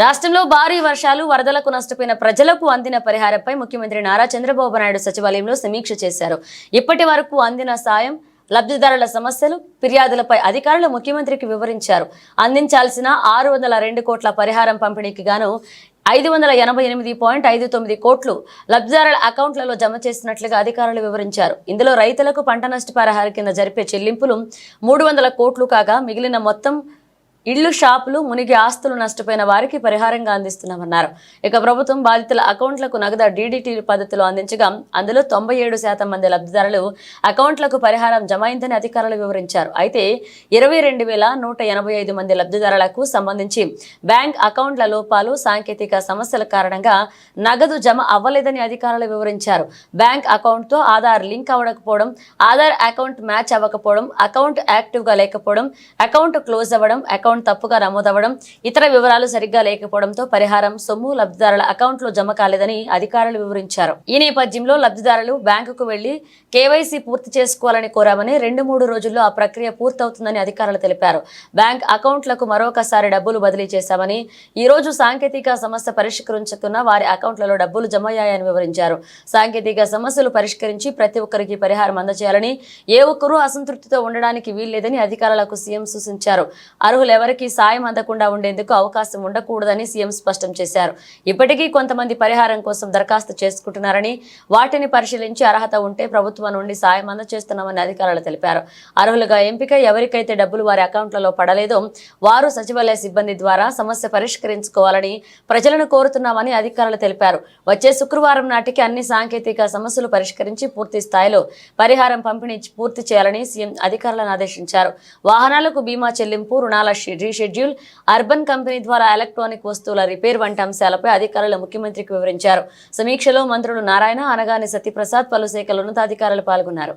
రాష్ట్రంలో భారీ వర్షాలు వరదలకు నష్టపోయిన ప్రజలకు అందిన పరిహారంపై ముఖ్యమంత్రి నారా చంద్రబాబు నాయుడు సచివాలయంలో సమీక్ష చేశారు. ఇప్పటి వరకు అందిన సాయం లబ్ధిదారుల సమస్యలు ఫిర్యాదులపై అధికారులు ముఖ్యమంత్రికి వివరించారు. అందించాల్సిన ఆరు వందల రెండు కోట్ల పరిహారం పంపిణీకి గాను ఐదు వందల ఎనభై ఎనిమిది పాయింట్ ఐదు తొమ్మిది కోట్లు లబ్ధిదారుల అకౌంట్లలో జమ చేసినట్లుగా అధికారులు వివరించారు. ఇందులో రైతులకు పంట నష్టపరిహారం కింద జరిపే చెల్లింపులు మూడు వందల కోట్లు కాగా మిగిలిన మొత్తం ఇళ్ళు షాపులు మునిగి ఆస్తులు నష్టపోయిన వారికి పరిహారంగా అందిస్తున్నామన్నారు. ఇక ప్రభుత్వం బాధితుల అకౌంట్లకు నగదు డీడీటీ పద్ధతిలో అందించగా అందులో తొంభై ఏడు శాతం మంది లబ్ధిదారులు అకౌంట్లకు పరిహారం జమ అయిందని అధికారులు వివరించారు. అయితే ఇరవై రెండు వేల నూట ఎనభై ఐదు మంది లబ్ధిదారులకు సంబంధించి బ్యాంక్ అకౌంట్ల లోపాలు సాంకేతిక సమస్యల కారణంగా నగదు జమ అవ్వలేదని అధికారులు వివరించారు. బ్యాంక్ అకౌంట్తో ఆధార్ లింక్ అవ్వకపోవడం ఆధార్ అకౌంట్ మ్యాచ్ అవ్వకపోవడం అకౌంట్ యాక్టివ్గా లేకపోవడం అకౌంట్ క్లోజ్ అవ్వడం అకౌంట్ అకౌంట్ తప్పుగా నమోదవ్వడం ఇతర వివరాలు సరిగ్గా లేకపోవడంతో పరిహారం సొమ్ము లబ్ధిదారుల అకౌంట్లో జమ కాలేదని అధికారులు వివరించారు. ఈ నేపథ్యంలో లబ్ధిదారులు బ్యాంకుకు వెళ్ళి కేవైసీ పూర్తి చేసుకోవాలని కోరామని రెండు మూడు రోజుల్లో ఆ ప్రక్రియ పూర్తవుతుందని అధికారులు తెలిపారు. బ్యాంక్ అకౌంట్లకు మరొకసారి డబ్బులు బదిలీ చేశామని ఈ రోజు సాంకేతిక సమస్య పరిష్కరించుకున్న వారి అకౌంట్లలో డబ్బులు జమ అయ్యాయని వివరించారు. సాంకేతిక సమస్యలు పరిష్కరించి ప్రతి ఒక్కరికి పరిహారం అందజేయాలని ఏ ఒక్కరూ అసంతృప్తితో ఉండడానికి వీల్లేదని అధికారులకు సీఎం సూచించారు. అర్హులెవరికీ సాయం అందకుండా ఉండేందుకు అవకాశం ఉండకూడదని సీఎం స్పష్టం చేశారు. ఇప్పటికీ కొంతమంది పరిహారం కోసం దరఖాస్తు చేసుకుంటున్నారని వాటిని పరిశీలించి అర్హత ఉంటే ప్రభుత్వం నుండి సాయం అందజేస్తున్నామని అధికారులు తెలిపారు. అర్హులుగా ఎంపిక ఎవరికైతే డబ్బులు వారి అకౌంట్లలో పడలేదో వారు సచివాలయ సిబ్బంది ద్వారా సమస్య పరిష్కరించుకోవాలని ప్రజలను కోరుతున్నామని అధికారులు తెలిపారు. వచ్చే శుక్రవారం నాటికి అన్ని సాంకేతిక సమస్యలు పరిష్కరించి పూర్తి స్థాయిలో పరిహారం పంపిణీ పూర్తి చేయాలని సీఎం అధికారులను ఆదేశించారు. వాహనాలకు బీమా చెల్లింపు రుణాల షె- రీషెడ్యూల్. అర్బన్ కంపెనీ ద్వారా ఎలక్ట్రానిక్ వస్తువుల రిపేర్ వంటి అంశాలపై అధికారులు ముఖ్యమంత్రికి వివరించారు. సమీక్షలో మంత్రులు నారాయణ అనగాని సత్యప్రసాద్ పలు శాఖల ఉన్నతాధికారులు పాల్గొన్నారు.